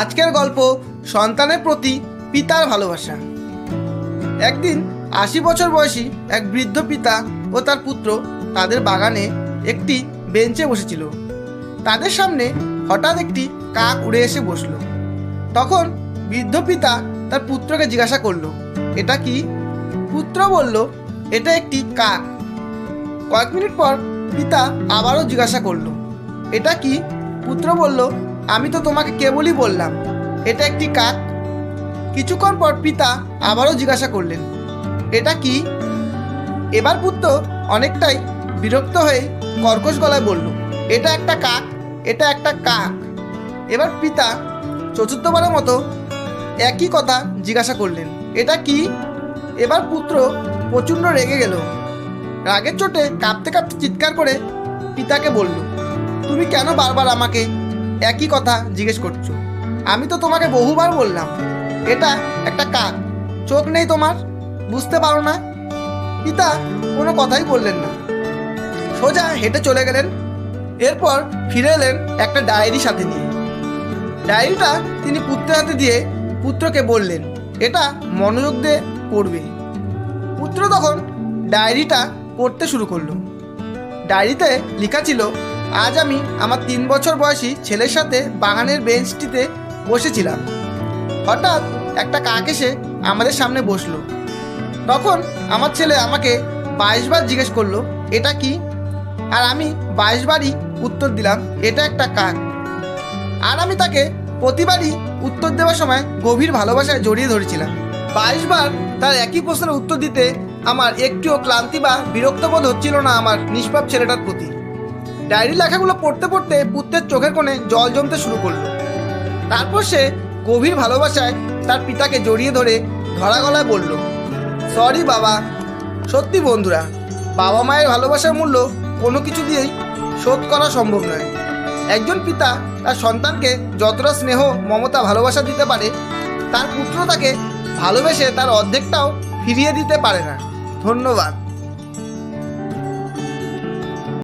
আজকের গল্প সন্তানের প্রতি পিতার ভালোবাসা। একদিন আশি বছর বয়সী এক বৃদ্ধ পিতা ও তার পুত্র তাদের বাগানে একটি বেঞ্চে বসেছিল। তাদের সামনে হঠাৎ একটি কাক উড়ে এসে বসল। তখন বৃদ্ধ পিতা তার পুত্রকে জিজ্ঞাসা করল, এটা কি? পুত্র বলল, এটা একটি কাক। কয়েক মিনিট পর পিতা আবারও জিজ্ঞাসা করল, এটা কি? পুত্র বলল আমি তো তোমাকে কেবলই বললাম, এটা একটি কাক। কিছুক্ষণ পর পিতা আবারও জিজ্ঞাসা করলেন, এটা কি? এবার পুত্র অনেকটাই বিরক্ত হয়ে কর্কশ গলায় বলল, এটা একটা কাক, এটা একটা কাক। এবার পিতা চতুর্থবারের মতো একই কথা জিজ্ঞাসা করলেন, এটা কি? এবার পুত্র প্রচণ্ড রেগে গেল, রাগের চোটে কাঁপতে কাঁপতে চিৎকার করে পিতাকে বলল, তুমি কেন বারবার আমাকে একই কথা জিজ্ঞেস করছ। আমি তো তোমাকে বহুবার বললাম, এটা একটা কাক, চোখ নেই তোমার, বুঝতে পারো না? পিতা কোনো কথাই বললেন না। সোজা হেঁটে চলে গেলেন, এরপর ফিরে এলেন একটা ডায়েরি সাথে নিয়ে। ডায়েরিটা তিনি পুত্রের হাতে দিয়ে পুত্রকে বললেন, এটা মনোযোগ দিয়ে পড়বে। পুত্র তখন ডায়েরিটা পড়তে শুরু করল। ডায়েরিতে লেখা ছিল আজ আমি আমার তিন বছর বয়সী ছেলের সাথে বাগানের বেঞ্চটিতে বসেছিলাম। হঠাৎ একটা কাক এসে আমাদের সামনে বসল। তখন আমার ছেলে আমাকে বাইশ বার জিজ্ঞেস করল, এটা কি? আর আমি বাইশ বারই উত্তর দিলাম, এটা একটা কাক। আর আমি তাকে প্রতিবারই উত্তর দেওয়ার সময় গভীর ভালোবাসায় জড়িয়ে ধরেছিলাম। বাইশ বার তার একই প্রশ্নের উত্তর দিতে আমার একটুও ক্লান্তি বা বিরক্ত বোধ হচ্ছিল না আমার নিষ্পাপ ছেলেটার প্রতি। ডায়েরি লেখাগুলো পড়তে পড়তে পুত্রের চোখের কোণে জল জমতে শুরু করল। তারপর সে গভীর ভালোবাসায় তার পিতাকে জড়িয়ে ধরে ধরা গলায় বলল সরি বাবা, সত্যি বন্ধুরা, বাবা মায়ের ভালোবাসার মূল্য কোনো কিছু দিয়েই শোধ করা সম্ভব নয়। একজন পিতা তার সন্তানকে যতটা স্নেহ, মমতা, ভালোবাসা দিতে পারে, তার পুত্র তাকে ভালোবেসে তার অর্ধেকটাও ফিরিয়ে দিতে পারে না। ধন্যবাদ।